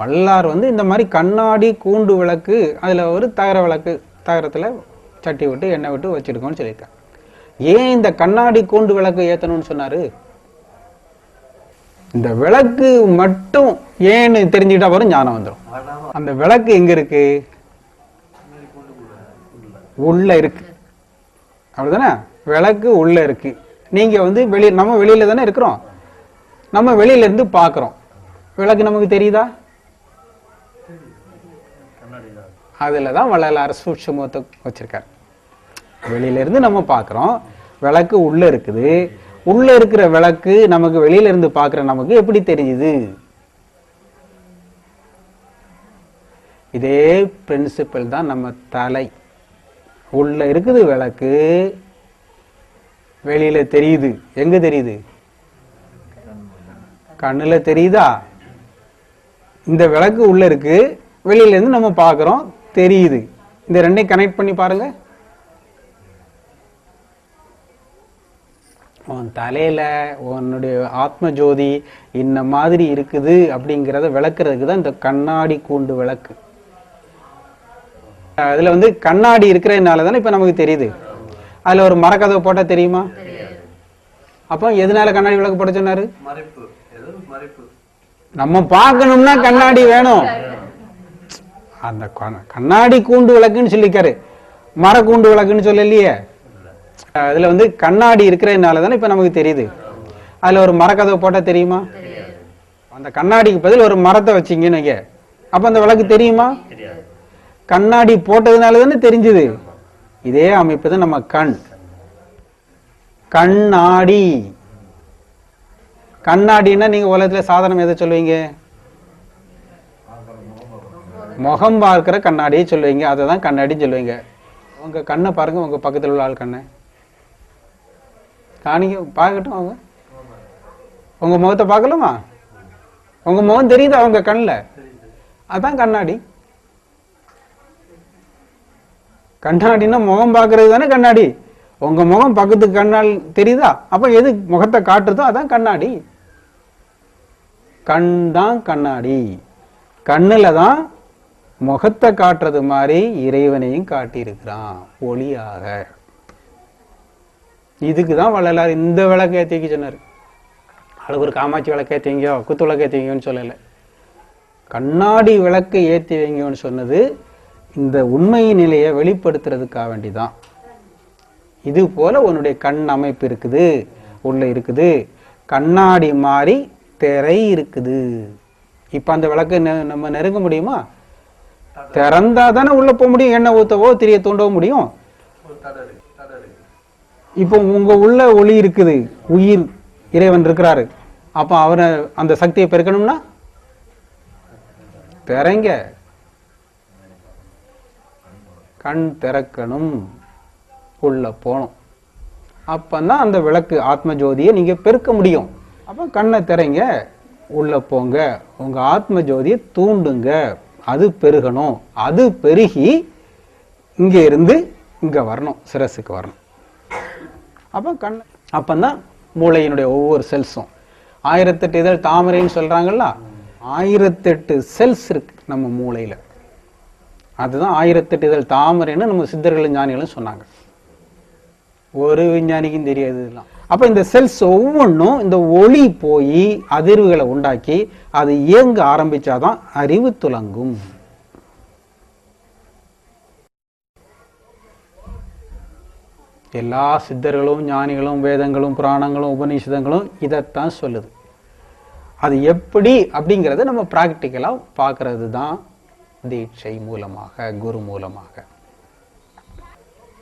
வல்லார் வந்து இந்த மாதிரி கண்ணாடி கூண்டு விளக்கு அதில் ஒரு தகர விளக்கு தகரத்தில் சட்டி விட்டு எண்ணெய் விட்டு வச்சுருக்கோன்னு சொல்லியிருக்காங்க. ஏன் இந்த கண்ணாடி கூண்டு விளக்கு ஏற்றணும்னு சொன்னார்? இந்த விளக்கு மட்டும் ஏன்னு தெரிஞ்சுக்கிட்டா வரும் ஞானம் வந்துடும் அந்த விளக்கு எங்கே இருக்கு? உள்ள இருக்கு. அப்படிதானே? விளக்கு உள்ள இருக்கு. நீங்கள் வந்து வெளியே நம்ம வெளியில் தானே இருக்கிறோம். நம்ம வெளியிலேருந்து பார்க்குறோம். விளக்கு நமக்கு தெரியுதா? அதில் தான் வள்ளலார் சூட்சமத்தை வச்சுருக்கார். வெளியில இருந்து நம்ம பார்க்குறோம் விளக்கு உள்ள இருக்குது. உள்ள இருக்கிற விளக்கு நமக்கு வெளியில இருந்து பார்க்குற நமக்கு எப்படி தெரியுது இதே பிரின்சிபல் தான் நம்ம தலை. உள்ள இருக்குது விளக்கு வெளியில தெரியுது. எங்க தெரியுது? கண்ணுல தெரியுதா? இந்த விளக்கு உள்ள இருக்கு. வெளியில இருந்து நம்ம பார்க்குறோம். தெரியுது. இந்த ரெண்டையும் கனெக்ட் பண்ணி பாருங்க. உன் தலையில உன்னுடைய ஆத்ம ஜோதி இந்த மாதிரி இருக்குது அப்படிங்கிறத விளக்குறதுக்கு தான் இந்த கண்ணாடி கூண்டு விளக்கு. அதுல வந்து கண்ணாடி இருக்கிறதுனால தானே இப்ப நமக்கு தெரியுது. அதுல ஒரு மரக்கதவை போட்டா தெரியுமா? அப்போ எதனால கண்ணாடி விளக்கு போட சொன்னாரு? நம்ம பார்க்கணும்னா கண்ணாடி வேணும். அந்த கண்ண- கண்ணாடி கூண்டு விளக்குன்னு சொல்லிக்காரு. மர கூண்டு விளக்குன்னு சொல்லலையே. அதுல வந்து கண்ணாடி இருக்கிறதுனால தானே இப்ப நமக்கு தெரியுது. அதுல ஒரு மரக்கதவை போட்டா தெரியுமா? அந்த கண்ணாடிக்கு பதில் ஒரு மரத்தை வச்சீங்கன்னு வைங்க. அப்ப அந்த விளக்கு தெரியுமா? கண்ணாடி போட்டதுனால தானே தெரிஞ்சது. இதே அமைப்பு தான் நம்ம கண். கண்ணாடி. கண்ணாடின்னா நீங்க உலகத்துல சாதனம் எதை சொல்லுவீங்க? முகம் பார்க்குற கண்ணாடியே சொல்லுவீங்க அதை தான் கண்ணாடின்னு சொல்லுவீங்க. உங்க கண்ணை பாருங்க உங்க பக்கத்துல உள்ள ஆள் கண்ணை. காணிக்க பார்க்கட்டும் அவங்க. உங்கள் முகத்தை பார்க்கலாமா? உங்க முகம் தெரியுது அவங்க கண்ணில்? அதான் கண்ணாடி. கண்ணாடின்னா முகம் பார்க்கறது தானே கண்ணாடி. உங்க முகம் பக்கத்துக்கு கண்ணால் தெரியுதா? அப்போ எது முகத்தை காட்டுறதோ அதான் கண்ணாடி. கண் தான் கண்ணாடி. கண்ணில் தான் முகத்தை காட்டுறது மாதிரி இறைவனையும் காட்டியிருக்கிறான் ஒளியாக. இதுக்கு தான் வள்ளலார் இந்த விளக்கு ஏற்றிக்க சொன்னார். அழகர் காமாட்சி விளக்கு ஏற்றிங்கோ குத்து விளக்கு ஏற்றிங்கன்னு சொல்லலை. கண்ணாடி விளக்கு ஏற்றி வைங்கன்னு சொன்னது இந்த உண்மை நிலையை வெளிப்படுத்துறதுக்காக வேண்டிதான். இது போல உன்னுடைய கண் அமைப்பு இருக்குது உள்ள இருக்குது. கண்ணாடி மாதிரி திரை இருக்குது. இப்போ அந்த விளக்கு நெ- நம்ம நெருங்க முடியுமா? திறந்தா தானே உள்ள போக முடியும்? எண்ணெய் ஊத்தவோ திரிய தூண்டவோ முடியும்? இப்போ உங்க உள்ள ஒளி இருக்குது. உயிர் இறைவன் இருக்கிறாரு. அப்ப அவரை அந்த சக்தியை பெருக்கணும்னா? திறங்க கண் திறக்கணும். உள்ள போகணும். அப்பதான் அந்த விளக்கு ஆத்ம ஜோதியை நீங்க பெருக்க முடியும். அப்ப கண்ணை திறங்க உள்ள போங்க. உங்க ஆத்ம ஜோதியை தூண்டுங்க. அது பெருகணும். அது பெருகி இங்கே இருந்து இங்கே வரணும். சிரசுக்கு வரணும். அப்போ கண் அப்பந்தான் மூளையினுடைய ஒவ்வொரு செல்ஸும் ஆயிரத்தெட்டு இதழ் தாமரைன்னு சொல்கிறாங்கல்ல ஆயிரத்தெட்டு செல்ஸ் இருக்கு நம்ம மூளையில. அதுதான் ஆயிரத்தெட்டு இதழ் தாமரைன்னு நம்ம சித்தர்களும் ஞானிகளும் சொன்னாங்க. ஒரு விஞ்ஞானிக்கும் தெரியாது இதெல்லாம். அப்போ இந்த செல்ஸ் ஒவ்வொன்றும் இந்த ஒளி போய் அதிர்வுகளை உண்டாக்கி அது இயங்க ஆரம்பிச்சாதான் அறிவு துலங்கும் எல்லா சித்தர்களும் ஞானிகளும் வேதங்களும் புராணங்களும் உபநிஷதங்களும் இதைத்தான் சொல்லுது. அது எப்படி அப்படிங்கிறத நம்ம ப்ராக்டிக்கலாக பார்க்கறது தான் தீட்சை மூலமாக குரு மூலமாக.